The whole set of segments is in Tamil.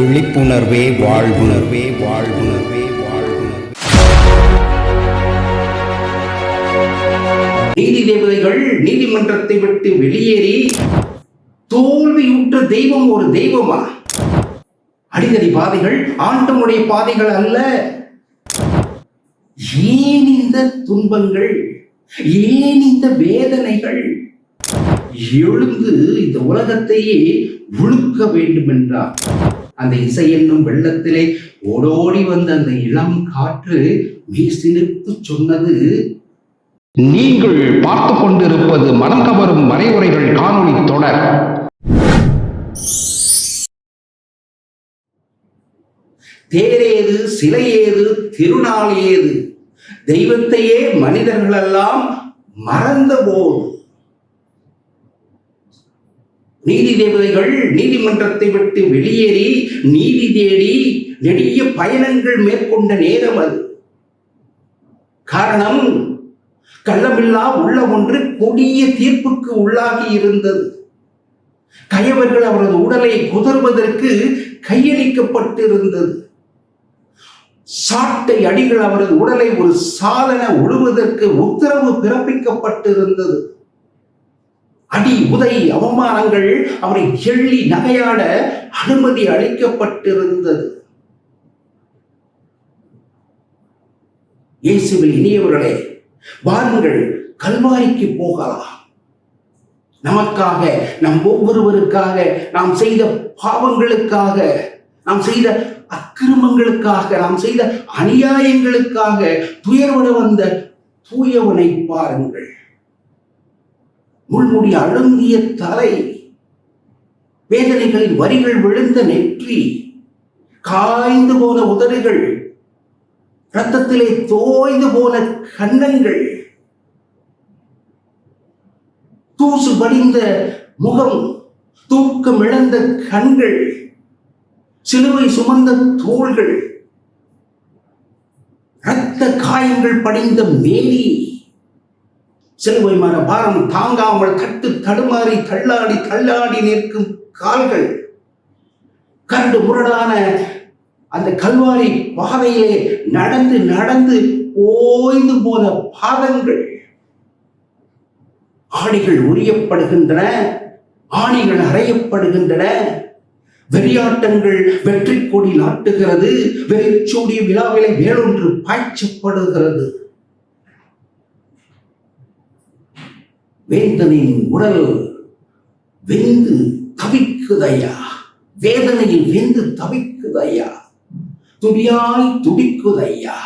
விழிப்புணர்வே வாழ்வுணர்வே வாழ்வுணர்வே. நீதி தேவதைகள் நீதிமன்றத்தை விட்டு வெளியேறி தோல்வியுற்ற தெய்வம் ஒரு தெய்வமா? அடிதடி பாதைகள் ஆண்டமுடைய பாதைகள் அல்ல. ஏன் இந்த துன்பங்கள்? ஏன் இந்த வேதனைகள்? எழுந்து இந்த உலகத்தையே உழுக்க வேண்டும் என்றார் அந்த இசை என்னும் வெள்ளத்திலே ஓடோடி வந்த அந்த இளம் காற்று வீசினித்து சொன்னது. நீங்கள் பார்த்து கொண்டிருப்பது மனம் கவரும் மறைவுரைகள் காணொளி தொடர். தேரேது சிலையேது திருநாள் ஏது தெய்வத்தையே மனிதர்களெல்லாம் மறந்த போது நீதி தேவதைகள் நீதிமன்றத்தை விட்டு வெளியேறி நீதி தேடி நெடிய பயணங்கள் மேற்கொண்ட நேரம் அது. காரணம் கள்ளமில்லா உள்ள ஒன்று கொடிய தீர்ப்புக்கு உள்ளாகி இருந்தது. கயவர்கள் அவரது உடலை குதர்வதற்கு கையளிக்கப்பட்டிருந்தது. சாட்டை அடிகள் அவரது உடலை ஒரு சாதன உழுவதற்கு உத்தரவு பிறப்பிக்கப்பட்டிருந்தது. அடி உதை அவமானங்கள் அவரை எள்ளி நகையாட அனுமதி அளிக்கப்பட்டிருந்தது. இயேசுவில் இனியவர்களே வாருங்கள் கல்வாரிக்கு போகலாம். நமக்காக நம் ஒவ்வொருவருக்காக நாம் செய்த பாவங்களுக்காக நாம் செய்த அக்கிரமங்களுக்காக நாம் செய்த அநியாயங்களுக்காக துயர்வட வந்த தூயவனை பாருங்கள். முள்முடி அழுந்திய தலை வேதனைகளின் வரிகள் விழுந்த நெற்றி காய்ந்து போன உதடுகள் ரத்தத்திலே தோய்ந்து போன கன்னங்கள் தூசு படிந்த முகம் தூக்கம் இழந்த கண்கள் சிலுவை சுமந்த தோள்கள் இரத்த காயங்கள் படிந்த மேனி சிலுவை மர பாரம் தாங்காமல் கட்டு தடுமாறி தள்ளாடி தள்ளாடி நிற்கும் கால்கள். கண்டு முரடான அந்த கல்வாரி பாதையிலே நடந்து நடந்து ஓய்ந்து போன பாதங்கள். ஆணிகள் உரியப்படுகின்றன ஆணிகள் அறையப்படுகின்றன. வெறியாட்டங்கள் வெற்றி கொடி நாட்டுகிறது வெறிச்சோடி விழாவிலே வேறொன்று பாய்ச்சப்படுகிறது. வேந்தனின் உடல் வெந்து தவிக்குதையா? வேதனையில் வெந்து தவிக்குதையா? துடியாய் துடிக்குதையா?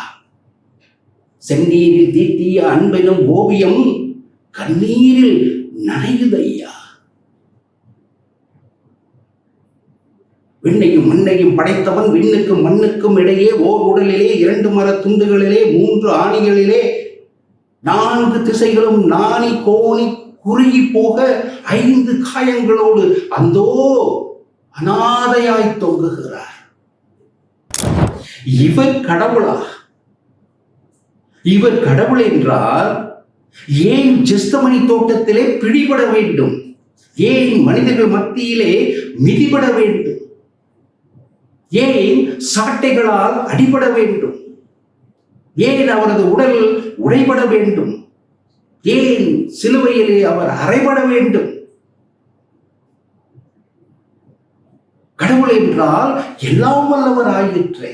செந்நீரில் தீட்டிய அன்பெனும் ஓவியம் கண்ணீரில் நனையுதையா? விண்ணையும் மண்ணையும் படைத்தவன் விண்ணுக்கும் மண்ணுக்கும் இடையே ஓர் உடலிலே இரண்டு மர துண்டுகளிலே மூன்று ஆணிகளிலே நான்கு திசைகளும் நாணி கோணி குறுகி போக ஐந்து காயங்களோடு அந்தோ அனாதையாய் தொங்குகிறார். இவர் கடவுளா? இவர் கடவுள் என்றால் ஏன் ஜெஸ்தமணி தோட்டத்திலே பிடிபட வேண்டும்? ஏன் மனிதர்கள் மத்தியிலே மிதிபட வேண்டும்? ஏன் சாட்டைகளால் அடிபட வேண்டும்? ஏன் அவரது உடல் உடைபட வேண்டும்? ஏன் சிலுவையிலே அவர் அறைபட வேண்டும்? கடவுள் என்றால் எல்லாம் வல்லவர் ஆயிற்றே.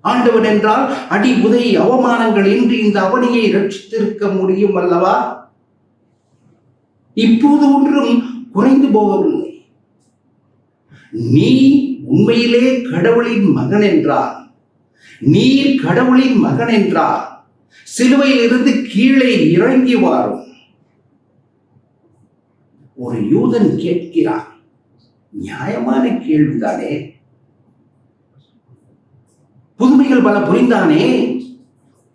ஆண்டவன் என்றால் அடி உதை அவமானங்கள் இன்றி இந்த அவனியை ரட்சித்திருக்க முடியும் அல்லவா? இப்போது ஒன்றும் குறைந்து போகவில்லை நீ உண்மையிலே கடவுளின் மகன் என்றால் நீர் கடவுளின் மகன் என்றார். சிலுவையில் இருந்து கீழே இறங்கி வாரும். ஒரு யூதன் கேட்கிறான் நியாயமான கேள்விதானே? புதுமைகள் பல புரிந்தானே?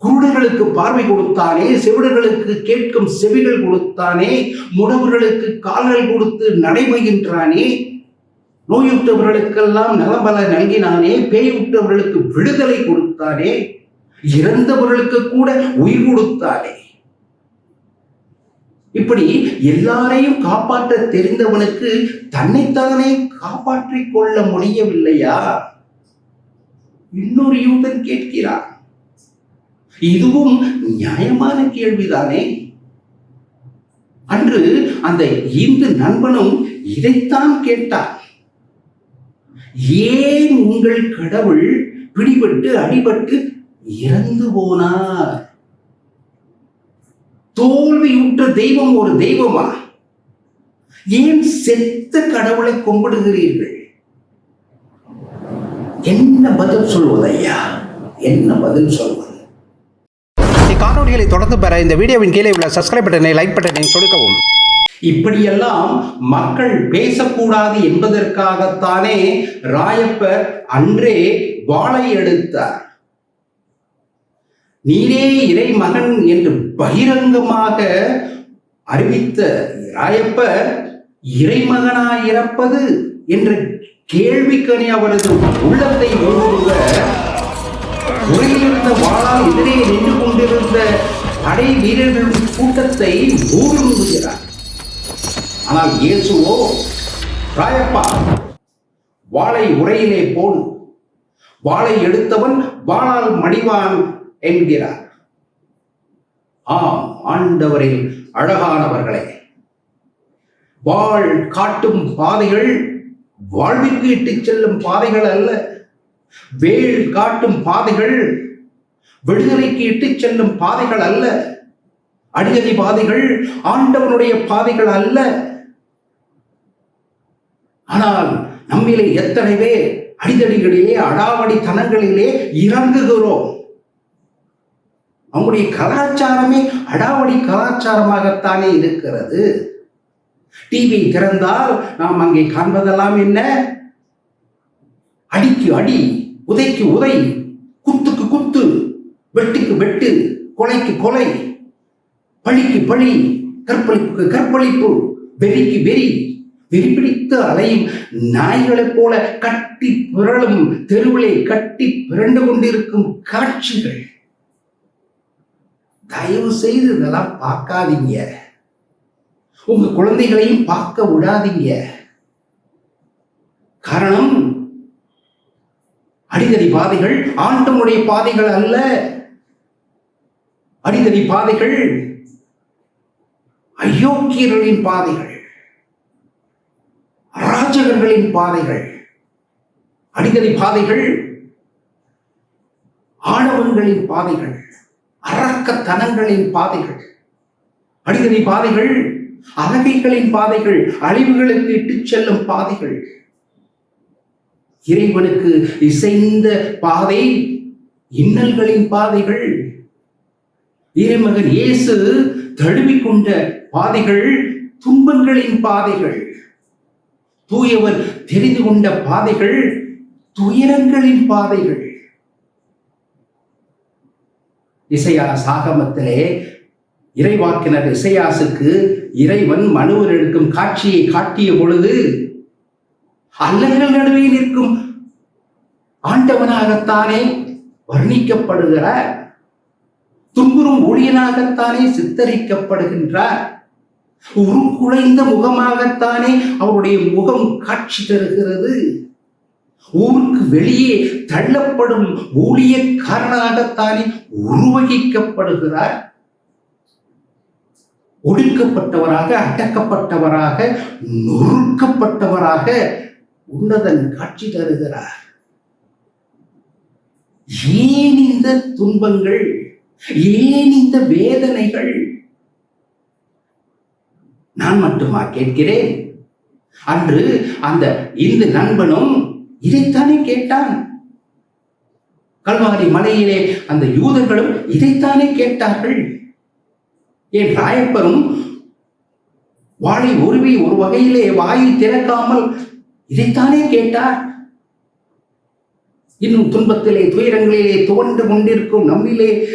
குருடர்களுக்கு பார்வை கொடுத்தானே? செவிடர்களுக்கு கேட்கும் செவிகள் கொடுத்தானே? முடவர்களுக்கு கால்கள் கொடுத்து நடைபெறுகின்றானே நோயுற்றவர்களுக்கெல்லாம் நலம்பல நல்கினானே பேயுற்றவர்களுக்கு விடுதலை கொடுத்தானே இறந்தவர்களுக்கு கூட உயிர் கொடுத்தானே. இப்படி எல்லாரையும் காப்பாற்ற தெரிந்தவனுக்கு தன்னைத்தானே காப்பாற்றிக் கொள்ள முடியவில்லையா? இன்னொரு யூதன் கேட்கிறான். இதுவும் நியாயமான கேள்விதானே. அன்று அந்த இந்து நண்பனும் இதைத்தான் கேட்டான். ஏன் உங்கள் கடவுள் பிடிபட்டு அடிபட்டு இறந்து போனார்? தோல்வியுற்ற தெய்வம் ஒரு தெய்வமா? ஏன் செத்த கடவுளை கும்பிடுகிறீர்கள்? என்ன பதில் சொல்வது ஐயா? என்ன பதில் சொல்வது? காணொலிகளை தொடர்ந்து பெற இந்த வீடியோவின் கீழே உள்ள சப்ஸ்கிரைப் பட்டனை லைக் பட்டனை சொடுக்கவும். இப்படியெல்லாம் மக்கள் பேசக்கூடாது என்பதற்காகத்தானே ராயப்பர் அன்றே வாளை எடுத்தார். நீரே இறை மகன் என்று பகிரங்கமாக அறிவித்த ராயப்பர் இறைமகனாய் இறப்பது என்ற கேள்விக்கணி அவரது உள்ளத்தை ஊடுருவ உரையிலிருந்த எதிரே நின்று கொண்டிருந்த படை வீரர்களின் கூட்டத்தை ஊடுருவுகிறார் ஆனால் இயேசுவோ ராயப்பா வாளை உரையிலே போல் வாளை எடுத்தவன் வாழால் மடிவான் என்கிறார். ஆம் ஆண்டவரில் அழகானவர்களே வாழ் காட்டும் பாதைகள் வாழ்விற்கு இட்டுச் செல்லும் பாதைகள் அல்ல. வேல் காட்டும் பாதைகள் விடுதலைக்கு இட்டுச் செல்லும் பாதைகள் அல்ல. அடிதடி பாதைகள் ஆண்டவனுடைய பாதைகள் அல்ல. ஆனால் நம்மிலே எத்தனை பேர் அடிதடிகளிலே அடாவடி தனங்களிலே இறங்குகிறோம்? அவங்களுடைய கலாச்சாரமே அடாவடி கலாச்சாரமாகத்தானே இருக்கிறது. டிவி திறந்தால் நாம் அங்கே காண்பதெல்லாம் என்ன? அடிக்கு அடி உதைக்கு உதை குத்துக்கு குத்து வெட்டுக்கு வெட்டு கொலைக்கு கொலை பழிக்கு பழி கற்பழிப்புக்கு கற்பழிப்பு வெறிக்கு வெறி விரிபிடித்து அலையும் நாய்களைப் போல கட்டி புரளும் தெருவிலே கட்டி பிறண்டு கொண்டிருக்கும் காட்சிகள். தயவு செய்து இதெல்லாம் பார்க்காதீங்க. உங்க குழந்தைகளையும் பார்க்க விடாதீங்க. காரணம் அடிதடி பாதைகள் ஆண்டமுடைய பாதைகள் அல்ல. அடிதடி பாதைகள் அயோக்கியர்களின் பாதைகள். அராஜகர்களின் பாதைகள் அடிதடி பாதைகள் ஆணவங்களின் பாதைகள் அரக்கத்தனங்களின் பாதைகள் அடிதடி பாதைகள் அகதிகளின் பாதைகள் அழிவுகளுக்கு இட்டுச் செல்லும் பாதைகள். இறைவனுக்கு இசைந்த பாதை இன்னல்களின் பாதைகள். இறைமகன் இயேசு தழுவிக்கொண்ட பாதைகள் துன்பங்களின் பாதைகள். தூயவர் தெரிந்து கொண்ட பாதைகள் துயரங்களின் பாதைகள். இசையா சாகமத்திலே இறைவாக்கினர் இசையாசுக்கு இறைவன் மனுவர் எடுக்கும் காட்சியை காட்டிய பொழுது அல்லல்கள் நடுவே நிற்கும் ஆண்டவனாகத்தானே வர்ணிக்கப்படுகிறார். துன்புறும் ஊழியனாகத்தானே சித்தரிக்கப்படுகின்றார். உருக்குலைந்த முகமாகத்தானே அவருடைய முகம் காட்சி தருகிறது. ஊருக்கு வெளியே தள்ளப்படும் ஊழியக்காரனாகத்தானே உருவகிக்கப்படுகிறார். ஒடுக்கப்பட்டவராக அடக்கப்பட்டவராக நொறுக்கப்பட்டவராக உன்னதன் காட்சி தருகிறார். ஏன் இந்த துன்பங்கள்? ஏன் இந்த வேதனைகள்? நான் மட்டுமா கேட்கிறேன்? அன்று அந்த இந்து நண்பனும் இதைத்தானே கேட்டான். கல்வாரி மலையிலே அந்த யூதர்களும் இதைத்தானே கேட்டார்கள். ஏன் ராயப்பரும் வாழை உருவி ஒரு வகையிலே வாயை திறக்காமல் இதைத்தானே கேட்டார். இன்னும் துன்பத்திலே துயரங்களிலே துவண்டு கொண்டிருக்கும் நம்மிலே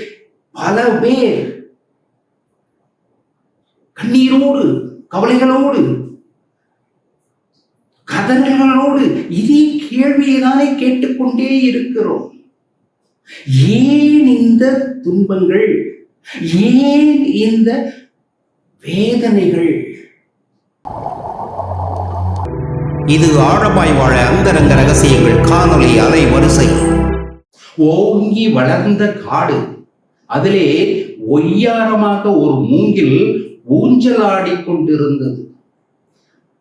பல பேர் கண்ணீரோடு கவலைகளோடு கதறல்களோடு இதே கேள்வியை தானே கேட்டுக்கொண்டே இருக்கிறோம். ஏன் இந்த துன்பங்கள்? ஏன் இந்த வேதனைகள்? இது ஆழமாய் வாழ அந்தரங்க ரகசியங்கள் காணொளி அலை வரிசை. ஓங்கி வளர்ந்த காடு. அதிலே ஒய்யாரமாக ஒரு மூங்கில் ஊஞ்சலாடி கொண்டிருந்தது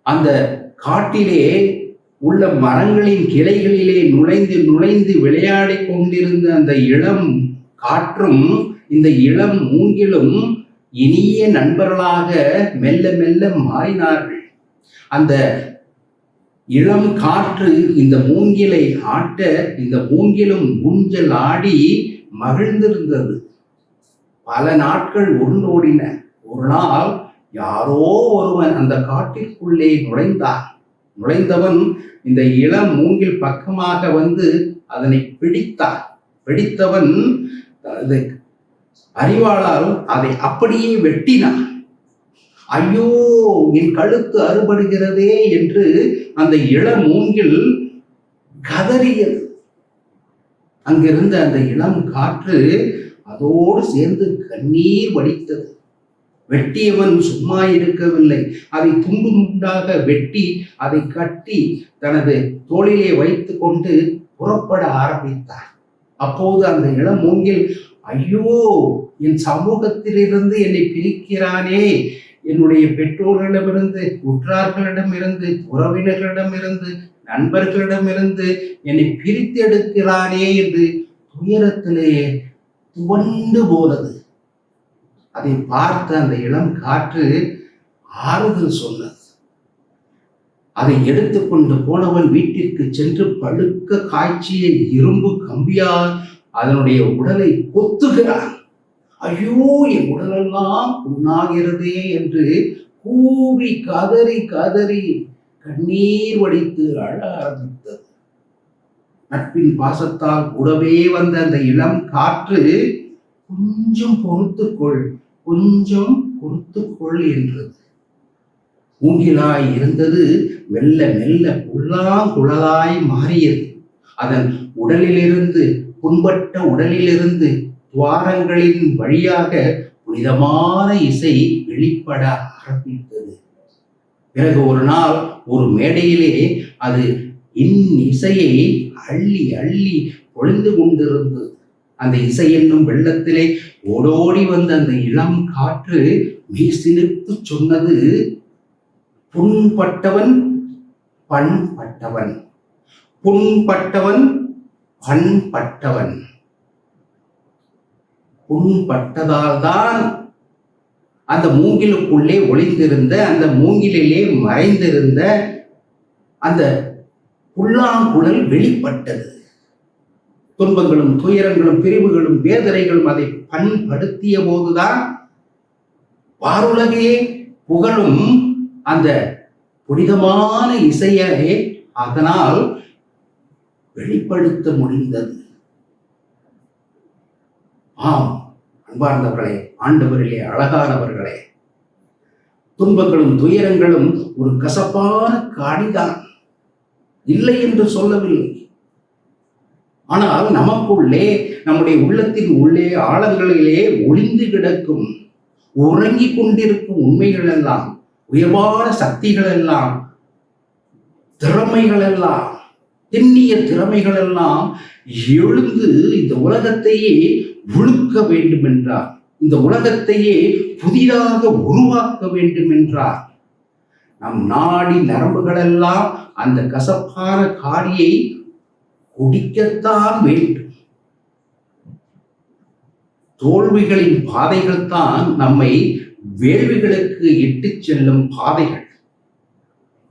அந்த காட்டிலே உள்ள மரங்களின் கிளைகளிலே நுழைந்து நுழைந்து விளையாடிக் கொண்டிருந்த அந்த இளம் காற்றும் இந்த இளம் மூங்கிலும் இனிய நண்பர்களாக மெல்ல மெல்ல மாறினார்கள். அந்த இளம் காற்று இந்த மூங்கிலை ஆட்ட இந்த மூங்கிலும் ஊஞ்சல் ஆடி மகிழ்ந்திருந்தது. பல நாட்கள் உருண்டோடின. ஒரு நாள் யாரோ ஒருவன் அந்த காட்டிற்குள்ளே நுழைந்தான் நுழைந்தவன் இந்த இளம் மூங்கில் பக்கமாக வந்து அதனை பிடித்தான் பிடித்தவன் அது அறிவாளால் அதை அப்படியே வெட்டினான் ஐயோ என் கழுத்து அறுபடுகிறதே என்று அந்த இளம் மூங்கில் கதறியது. அங்கிருந்த அந்த இளம் காற்று அதோடு சேர்ந்து கண்ணீர் வடித்தது. வெட்டியவன் சும்மா இருக்கவில்லை. அதை துண்டு துண்டாக வெட்டி அதை கட்டி தனது தோளிலே வைத்து கொண்டு புறப்பட ஆரம்பித்தார். அப்போது அந்த இளம் மூங்கில் ஐயோ என் சமூகத்திலிருந்து என்னை பிரிக்கிறானே. என்னுடைய பெற்றோர்களிடமிருந்து உற்றார்களிடமிருந்து உறவினர்களிடமிருந்து நண்பர்களிடமிருந்து என்னை பிரித்தெடுக்கிறானே என்று துயரத்திலேயே துவண்டு போனது. அதை பார்த்த அந்த இளம் காற்று ஆறுதல் சொன்னது. அதை எடுத்துக்கொண்டு போனவன் வீட்டிற்கு சென்று பழுக்க காய்ச்சிய இரும்பு கம்பியால் அதனுடைய உடலை கொத்துகிறான். ஐயோ என் உடலெல்லாம் புண்ணாகிறதே என்று கூவி கதறி கதறி கண்ணீர் வடித்து அழ ஆரம்பித்தது. நட்பின் பாசத்தால் கூடவே வந்த அந்த இளம் காற்று கொஞ்சம் பொறுத்துக்கொள் கொஞ்சம் பொறுத்துக்கொள் என்றது. மூங்கிலாய் இருந்தது மெல்ல மெல்ல புல்லாங்குழலாய் மாறியது. அதன் உடலிலிருந்து புண்பட்ட உடலிலிருந்து துவாரங்களின் வழியாக புனிதமான இசை வெளிப்பட ஆரம்பித்தது. பிறகு ஒரு நாள் ஒரு மேடையிலே அது இன் இசையை அள்ளி அள்ளி பொழிந்து கொண்டிருந்தது. அந்த இசை என்னும் வெள்ளத்திலே ஓடோடி வந்த அந்த இளம் காற்று மீசிலிர்த்து சொன்னது புண்பட்டவன் பண்பட்டவன். புண்பட்டவன் பண்பட்டவன். புண்பட்டதால் தான் அந்த மூங்கிலுக்குள்ளே ஒளிந்திருந்த அந்த மூங்கிலே மறைந்திருந்த அந்த புல்லாங்குழல் வெளிப்பட்டது. துன்பங்களும் துயரங்களும் பிரிவுகளும் வேதனைகளும் அதை பண்படுத்திய போதுதான் வாருலகையே புகழும் அந்த புனிதமான இசையை அதனால் வெளிப்படுத்த முடிந்தது. ஆம் அன்பார்ந்தவர்களே ஆண்டவர்களே அழகானவர்களே துன்பங்களும் துயரங்களும் ஒரு கசப்பான காடிதான். இல்லை என்று சொல்லவில்லை. ஆனால் நமக்குள்ளே நம்முடைய உள்ளத்தின் உள்ளே ஆழங்களிலே ஒளிந்து கிடக்கும் உறங்கி கொண்டிருக்கும் உண்மைகள் எல்லாம் உயர்வான சக்திகள் எல்லாம் திறமைகள் எல்லாம் திண்ணிய திறமைகள் எல்லாம் எழுந்து இந்த உலகத்தையே விழுக்க வேண்டும் என்றார் இந்த உலகத்தையே புதிதாக உருவாக்க வேண்டும் என்றார் நம் நாடி நரம்புகளெல்லாம் அந்த கசப்பான காடியை குடிக்கத்தான் வேண்டும். தோல்விகளின் பாதைகள் தான் நம்மை வேள்விகளுக்கு இட்டு செல்லும் பாதைகள்.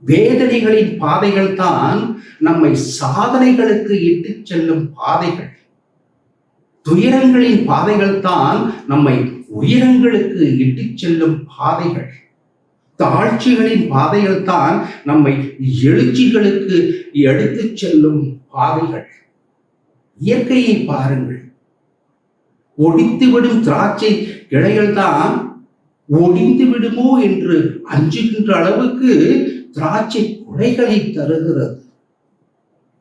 வேதனைகளின் பாதைகள் தான் நம்மை சாதனைகளுக்கு இட்டு செல்லும் பாதைகள். துயரங்களின் பாதைகள் தான் நம்மை உயரங்களுக்கு இட்டுச் செல்லும் பாதைகள். தாழ்ச்சிகளின் பாதைகள் தான் நம்மை எழுச்சிகளுக்கு எடுத்துச் செல்லும் பாருங்கள். இயற்கையை பாருங்கள். ஒடித்துவிடும் திராட்சை இலைகள் தான் ஒடிந்து விடுமோ என்று அஞ்சுகின்ற அளவுக்கு திராட்சை குலைகளை தருகிறது.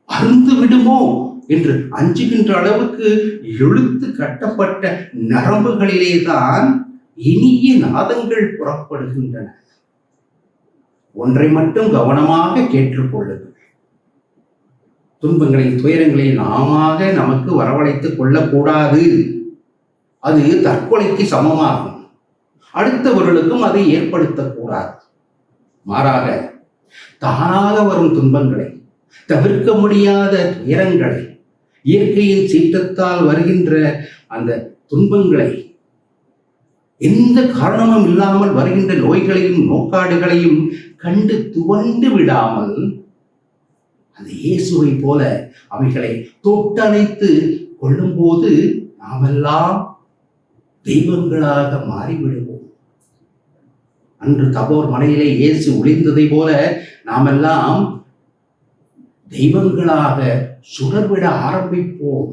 அருந்து விடுமோ என்று அஞ்சுகின்ற அளவுக்கு எழுத்து கட்டப்பட்ட நரம்புகளிலே தான் இனிய நாதங்கள் புறப்படுகின்றன. ஒன்றை மட்டும் கவனமாக கேட்டுக்கொள்ளுங்கள். துன்பங்களையும் துயரங்களையும் நாமாக நமக்கு வரவழைத்துக் கொள்ளக்கூடாது. அது தற்கொலைக்கு சமமாகும். அடுத்தவர்களுக்கும் அதை ஏற்படுத்தக்கூடாது மாறாக தானாக வரும் துன்பங்களை தவிர்க்க முடியாத துயரங்களை இயற்கையின் சீற்றத்தால் வருகின்ற அந்த துன்பங்களை எந்த காரணமும் இல்லாமல் வருகின்ற நோய்களையும் நோக்காடுகளையும் கண்டு துவண்டு விடாமல் அந்த இயேசுவை போல அவைகளை தொட்டணைத்து கொள்ளும்போது நாமெல்லாம் தெய்வங்களாக மாறிவிடுவோம். அன்று தபோர் மலையிலே இயேசு ஒளிந்ததை போல நாமெல்லாம் தெய்வங்களாக சுடர்விட ஆரம்பிப்போம்.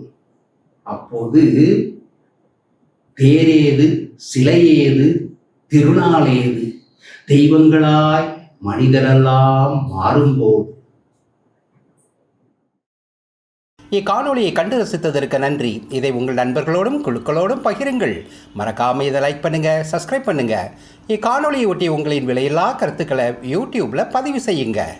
அப்போது தேரேது சிலையேது திருநாளேது தெய்வங்களாய் மனிதரெல்லாம் மாறும்போது இக்காணொலியை கண்டு ரசித்ததற்கு நன்றி. இதை உங்கள் நண்பர்களோடும் குழுக்களோடும் பகிருங்கள். மறக்காமல் இதை லைக் பண்ணுங்க சப்ஸ்கிரைப் பண்ணுங்க. இக்காணொலியை ஒட்டி உங்களின் விலையில்லா கருத்துக்களை யூடியூப்ல பதிவு செய்யுங்கள்